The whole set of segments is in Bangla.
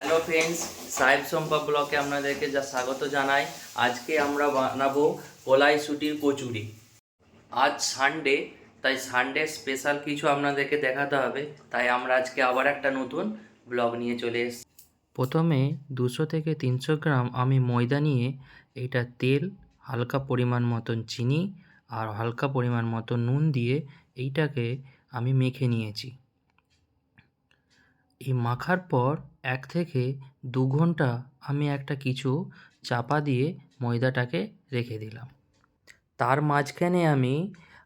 হ্যালো ফ্রেন্ডস সাহেব সম্পা ব্লকে আপনাদেরকে যা স্বাগত জানাই। আজকে আমরা বানাবো কলাই সুটির কচুরি। আজ সানডে তাই সানডে স্পেশাল কিছু আপনাদেরকে দেখাতে হবে। তাই আমরা আজকে আবার একটা নতুন ব্লগ নিয়ে চলে এসেছি। প্রথমে দুশো থেকে তিনশো গ্রাম আমি ময়দা নিয়ে এইটা তেল, হালকা পরিমাণ মতন চিনি আর হালকা পরিমাণ মতো নুন দিয়ে এইটাকে আমি মেখে নিয়েছি। এই মাখার পর এক থেকে দু ঘণ্টা আমি একটা কিছু চাপা দিয়ে ময়দাটাকে রেখে দিলাম। তার মাঝখানে আমি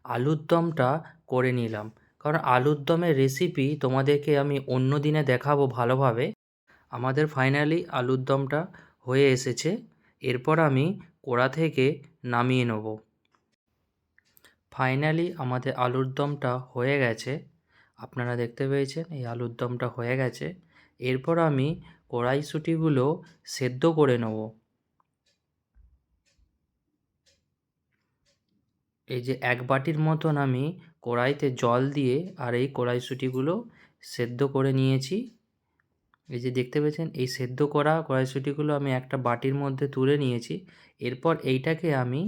আলুর দমটা করে নিলাম। কারণ আলুর দমের রেসিপি তোমাদেরকে আমি অন্য দিনে দেখাবো ভালোভাবে। আমাদের ফাইনালি আলুর দমটা হয়ে এসেছে। এরপর আমি কড়া থেকে নামিয়ে নেব। ফাইনালি আমাদের আলুর দমটা হয়ে গেছে। আপনারা দেখতে পেয়েছেন এই আলুর দমটা হয়ে গেছে। এরপর আমি কড়াইশুঁটিগুলো সেদ্ধ করে নেব। এই যে এক বাটির মতন আমি কড়াইতে জল দিয়ে আর এই কড়াইশুঁটিগুলো সেদ্ধ করে নিয়েছি। এই যে দেখতে পেয়েছেন, এই সেদ্ধ করা কড়াইশুঁটিগুলো আমি একটা বাটির মধ্যে তুলে নিয়েছি। এরপর এইটাকে আমি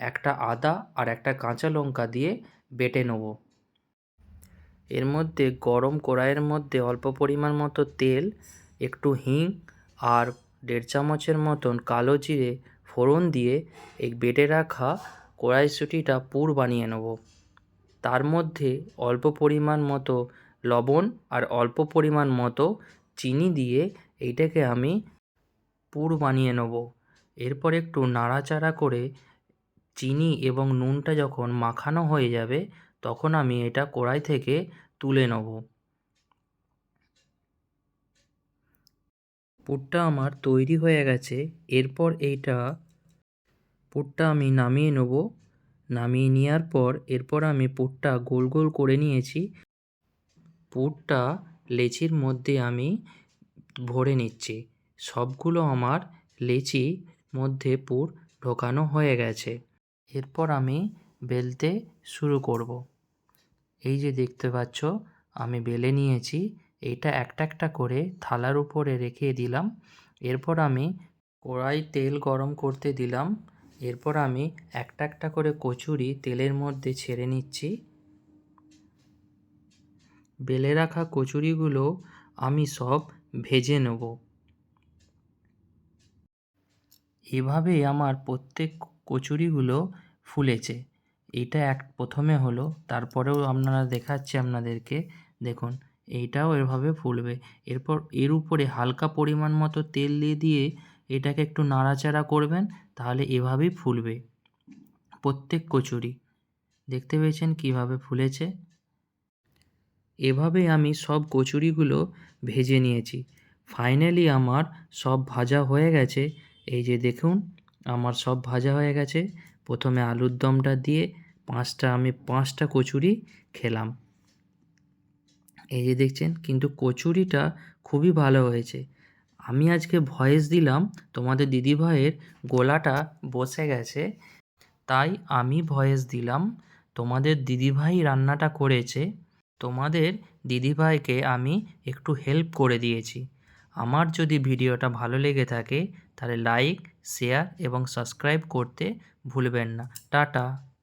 একটা আদা আর একটা কাঁচা লঙ্কা দিয়ে বেটে নেব। এর মধ্যে গরম কড়াইয়ের মধ্যে অল্প পরিমাণ মতো তেল, একটু হিং আর দেড় চামচের মতন কালো জিরে ফোড়ন দিয়ে এই বেটে রাখা কড়াইশুঁটিটা পুর বানিয়ে নেব। তার মধ্যে অল্প পরিমাণ মতো লবণ আর অল্প পরিমাণ মতো চিনি দিয়ে এইটাকে আমি পুর বানিয়ে নেব। এরপর একটু নাড়াচাড়া করে চিনি এবং নুনটা যখন মাখানো হয়ে যাবে তখন আমি এটা কড়াই থেকে তুলে নেব। পুরটা আমার তৈরি হয়ে গেছে। এরপর এইটা পুরটা আমি নামিয়ে নেব। নামিয়ে নেওয়ার পর এরপর আমি পুরটা গোল গোল করে নিয়েছি। পুরটা লেচির মধ্যে আমি ভরে নিচ্ছি। সবগুলো আমার লেচি মধ্যে পুর ঢোকানো হয়ে গেছে। এরপর আমি বেলতে শুরু করব। এই যে দেখতে পাচ্ছ, আমি বেলে নিয়েছি। এইটা একটা একটা করে থালার উপরে রেখে দিলাম। এরপর আমি কড়াই তেল গরম করতে দিলাম। এরপর আমি একটা একটা করে কচুরি তেলের মধ্যে ছেড়ে নিচ্ছি। বেলে রাখা কচুরিগুলো আমি সব ভেজে নেব। এভাবেই আমার প্রত্যেক কচুরিগুলো ফুলেছে। এইটা এক, প্রথমে হলো, তারপরেও আপনারা দেখাচ্ছি আপনাদেরকে। দেখুন, এইটাও এভাবে ফুলবে। এরপর এর উপরে হালকা পরিমাণ মতো তেল দিয়ে দিয়ে এটাকে একটু নাড়াচাড়া করবেন, তাহলে এভাবেই ফুলবে। প্রত্যেক কচুরি। দেখতে পেয়েছেন কীভাবে ফুলেছে? এভাবে আমি সব কচুরিগুলো ভেজে নিয়েছি। ফাইনালি আমার সব ভাজা হয়ে গেছে। এই যে দেখুন, আমার সব ভাজা হয়ে গেছে। প্রথমে আলুর দমটা দিয়ে পাঁচটা, আমি পাঁচটা কচুরি খেলাম। এই যে দেখছেন, কিন্তু কচুরিটা খুবই ভালো হয়েছে। আমি আজকে ভয়েস দিলাম, তোমাদের দিদিভাইয়ের গোলাটা বসে গেছে, তাই আমি ভয়েস দিলাম, তোমাদের দিদিভাই রান্নাটা করেছে, তোমাদের দিদিভাইকে আমি একটু হেল্প করে দিয়েছি। আমার যদি ভিডিওটা ভালো লেগে থাকে, তাহলে লাইক শেয়ার এবং সাবস্ক্রাইব করতে ভুলবেন না। টাটা।